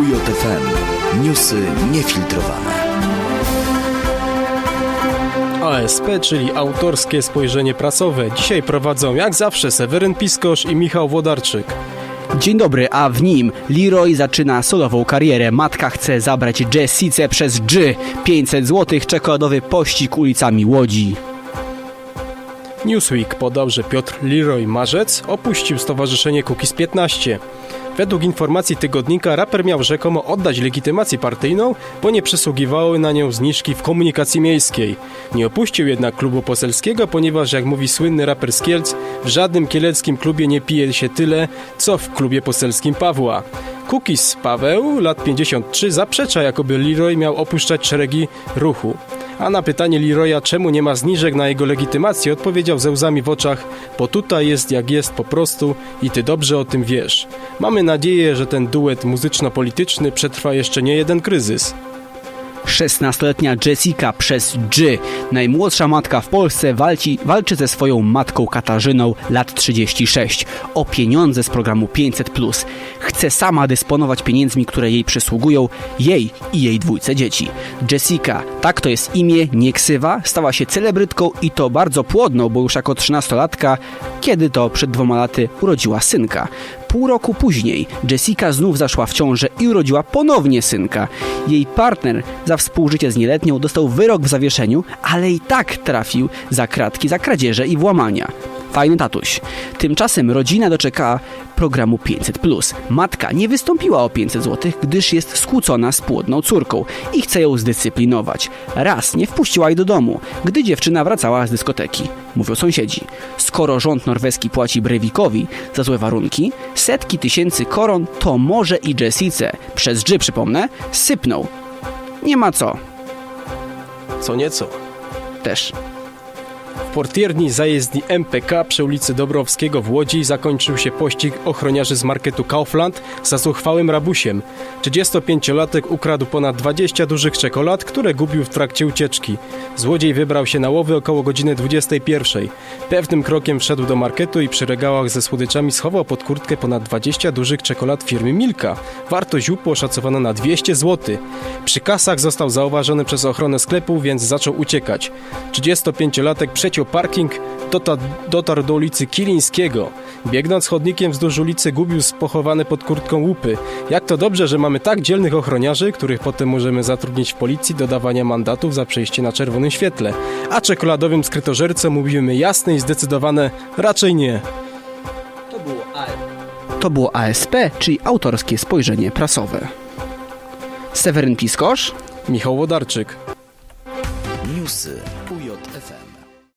UJFM. Newsy niefiltrowane. ASP, czyli autorskie spojrzenie prasowe. Dzisiaj prowadzą jak zawsze Seweryn Piskosz i Michał Włodarczyk. Dzień dobry, a w nim Leroy zaczyna solową karierę. Matka chce zabrać Jessicę przez G. 500 zł, czekoladowy pościg ulicami Łodzi. Newsweek podał, że Piotr Leroy Marzec opuścił Stowarzyszenie Kukiz 15. Według informacji tygodnika raper miał rzekomo oddać legitymację partyjną, bo nie przysługiwały na nią zniżki w komunikacji miejskiej. Nie opuścił jednak klubu poselskiego, ponieważ jak mówi słynny raper z Kielc, w żadnym kieleckim klubie nie pije się tyle, co w klubie poselskim Pawła. Kukiz Paweł, lat 53, zaprzecza, jakoby Leroy miał opuszczać szeregi ruchu. A na pytanie Leroya, czemu nie ma zniżek na jego legitymację, odpowiedział ze łzami w oczach, bo tutaj jest jak jest po prostu i ty dobrze o tym wiesz. Mamy nadzieję, że ten duet muzyczno-polityczny przetrwa jeszcze nie jeden kryzys. 16-letnia Jessica przez G. Najmłodsza matka w Polsce walczy, walczy ze swoją matką Katarzyną, lat 36, o pieniądze z programu 500. Chce sama dysponować pieniędzmi, które jej przysługują, jej i jej dwójce dzieci. Jessica, tak to jest imię, nie ksywa, stała się celebrytką i to bardzo płodną, bo już jako 13-latka, kiedy to przed dwoma laty urodziła synka. Pół roku później Jessica znów zaszła w ciążę i urodziła ponownie synka. Jej partner za współżycie z nieletnią dostał wyrok w zawieszeniu, ale i tak trafił za kratki za kradzieże i włamania. Fajny tatuś. Tymczasem rodzina doczekała programu 500. Matka nie wystąpiła o 500 zł, gdyż jest skłócona z płodną córką i chce ją zdyscyplinować. Raz nie wpuściła jej do domu, gdy dziewczyna wracała z dyskoteki. Mówią sąsiedzi. Skoro rząd norweski płaci Breivikowi za złe warunki, setki tysięcy koron, to może i Jessice, przez G przypomnę, sypną. Nie ma co. Co nieco. Też. W portierni zajezdni MPK przy ulicy Dobrowskiego w Łodzi zakończył się pościg ochroniarzy z marketu Kaufland za zuchwałym rabusiem. 35-latek ukradł ponad 20 dużych czekolad, które gubił w trakcie ucieczki. Złodziej wybrał się na łowy około godziny 21. Pewnym krokiem wszedł do marketu i przy regałach ze słodyczami schował pod kurtkę ponad 20 dużych czekolad firmy Milka. Wartość łupu oszacowano na 200 zł. Przy kasach został zauważony przez ochronę sklepu, więc zaczął uciekać. 35-latek przeciął parking, dota- dotarł do ulicy Kilińskiego. Biegnąc chodnikiem wzdłuż ulicy gubił pochowane pod kurtką łupy. Jak to dobrze, że mamy tak dzielnych ochroniarzy, których potem możemy zatrudnić w policji do dawania mandatów za przejście na czerwonym świetle. A czekoladowym skrytożercom mówimy jasne i zdecydowane raczej nie. To było ASP, czyli autorskie spojrzenie prasowe. Seweryn Piskosz, Michał Łodarczyk. Newsy.